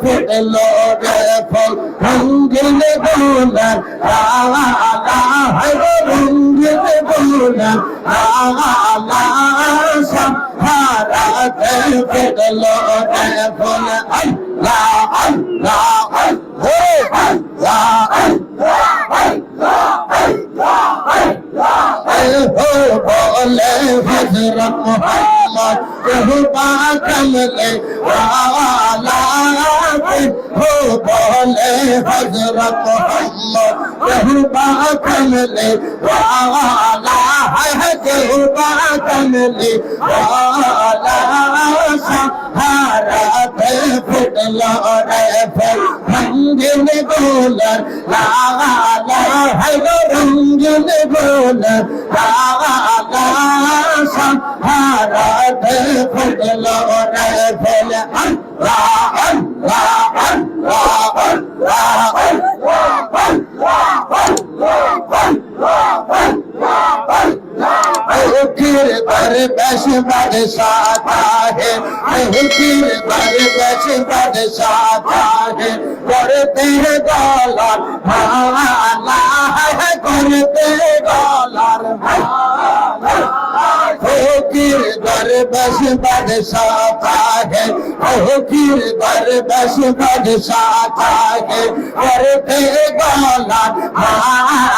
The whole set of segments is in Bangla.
ফুটলো রে ফল রঙ্গিন গোলার আলা সব হারাতে ফুটলো রে ফল আল্লাহ আল্লাহ حضرت محمد ہو کملے والا ہو بولے حضرت محمد ہو کملے والا ہے ہو کملے والا سہارا ফেল রঙ্গিন গোলার হলো রঙ্গিন গোলার সাহারা ফেল ফেল রাহন রাহন রাহন রাহন রাহন फिर पर बस बरसाता है। फिर पर बस बरसाता है। करते डॉलर भाला है। करते डॉलर फकीर दर बस बरसाता है। फकीर दर बस बरसाता है। करते डॉलर भाला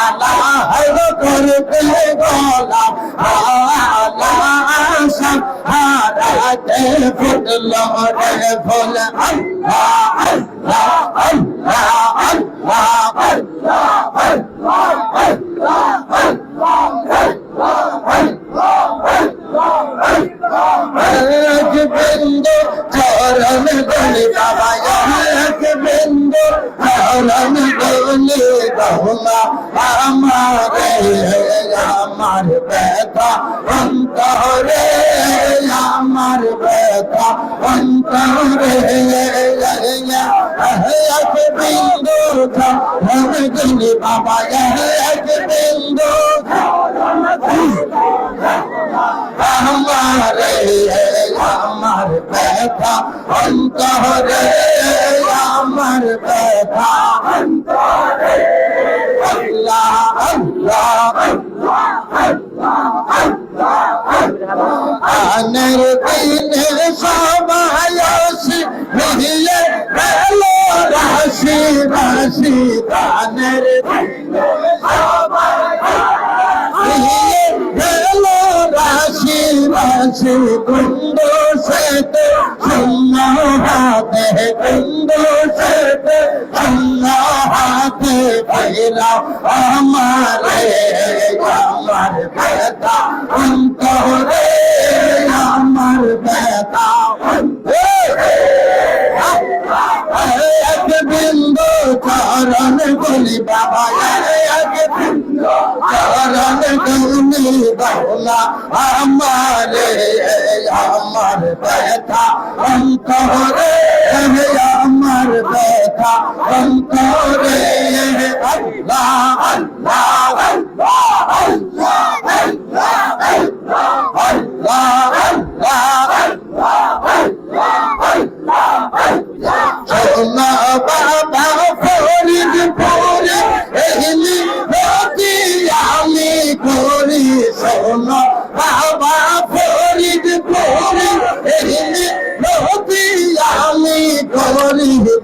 ফুটল ফুটল আল্লাহ আল্লাহ আল্লাহ বাবা এক বিন্দু আমারে আমার ব্যথা অন্তরে আমার ব্যথা অন্তরে আল্লাহ আল্লাহ আনের দিনে আসি মিলিয়ে গেল রাশি রাশি। গানের দিনে আমারে আমার ব্যথা অন্তরে আমার ব্যথা এক বিন্দু চরণ গলি বাবা এক বিন্দু চরণ গলি বাবা আমারে আমার ব্যথা অন্তরে আমার ব্যথা অন্তরে আল্লাহ আল্লাহ আল্লাহ আল্লাহ আল্লাহ সোনা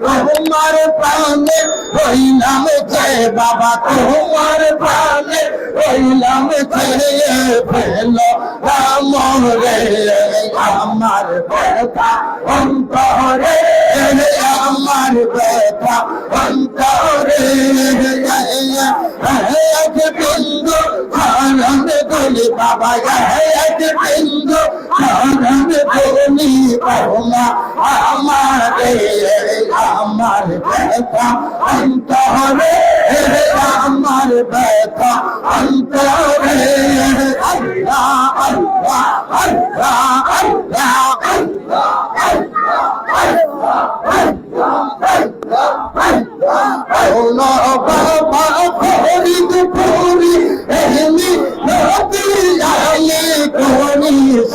তোমার প্রাণে হইলাম যে বাবা, তোমার প্রাণে হইলাম যে ফেল রামরে আমার ব্যথা অন্তরে, আমার ব্যথা অন্তরে। গলি বাবা এক বিন্দু খরণ গলি বাবা আমারে আমার ব্যথা অন্তরে আমার ব্যথা অন্তরে আল্লাহ আল্লাহ আল্লাহ আল্লাহ আল্লাহ আল্লাহ আল্লাহ শোনো বাবা ফরিদ পুরি এমনি নবী আলী করি শোনো বাবা ফরিদ পুরি এমনি নবী আলী করি তোমার প্রাণে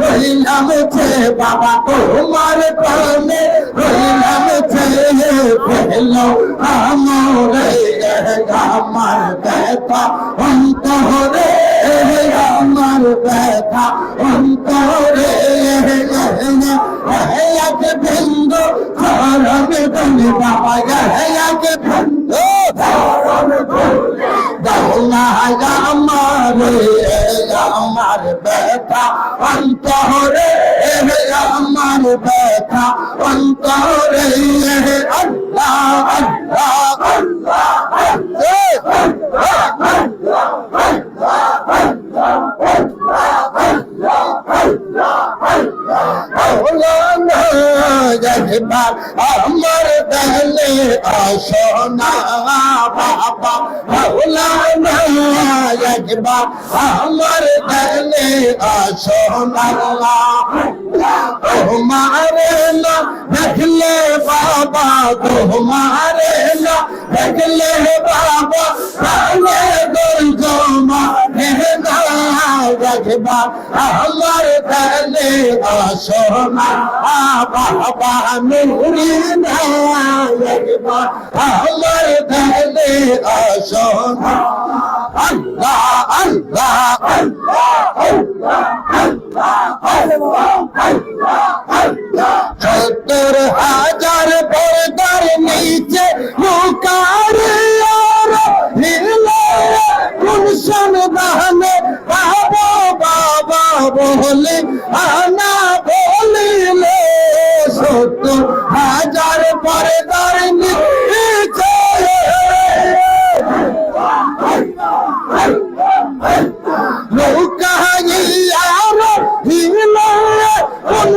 রইলাম ছে বাবা, তোমার প্রাণে রইলাম ছে পেল আমরে, আমার ব্যথা, অন্তরে আমার ব্যথা, অন্তরে এক বিন্দু খরম তুমি বাবা এক বিন্দু দৌলা আমার আমার ব্যথা অন্তরে আমার ব্যথা অন্তরে আল্লাহ আল্লাহ আমার দলে আসনা বাবা মৌলানা একবার আমার দলে আসনা তোমারে না দেখলে বাবা তোমারে না দেখলে বাবা তাহলে দুর্গমা রাখবা আমার দলে আসনা বাবা নুরি না আল্লাহ আল্লাহ আল্লাহ আল্লাহ আল্লাহ আল্লাহ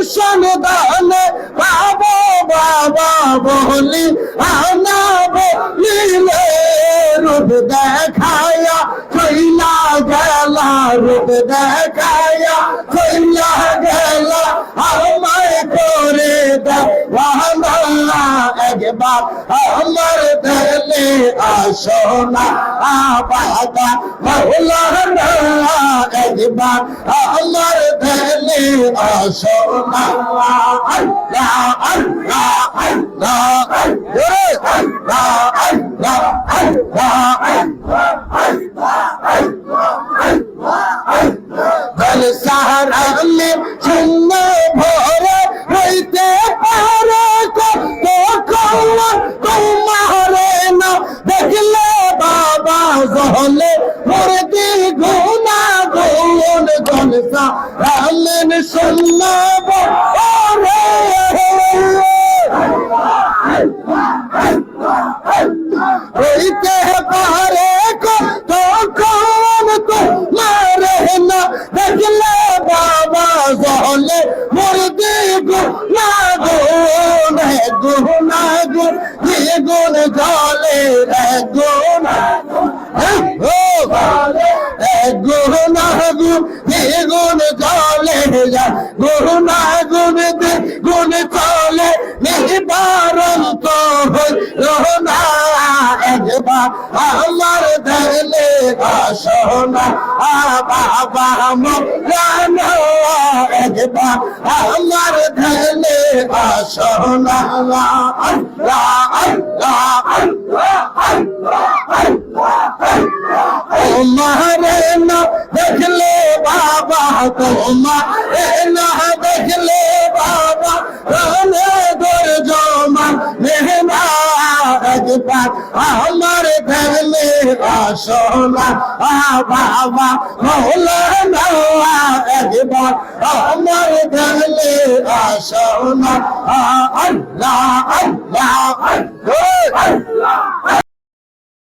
দাহনে বাবা বাবা বলি, আনা বলিলে রূপ দেখায়া কইলা গেলা রূপ দেখায়া কইলা গেলা আমায় করে দেওয়ানা একবার আমার দেলে আসনা আবাদা মৌলানা একবার আমার গল সাহারা শূন্য ভরে হইতে পারে কত কৌয়া তোমারে না দেখলে বাবা জহলে গল সাহারা জলে যা গুণ গুণ দে গুণ চলে নিবারন্ত হইল না একবার, আমার দেলে আসনা বাবা মৌলানা একবার, আমার দেলে আসনা আল্লাহ আল্লাহ তোমারে না দেখলে বাবা তোমারে না দেখলে বাবা, রানে দর জমা মেহনা একবার আমার ফেলে আসনা। বাবা মৌলানা একবার আমার ফেলে আসনা। আল্লাহ আল্লাহ আল্লাহ।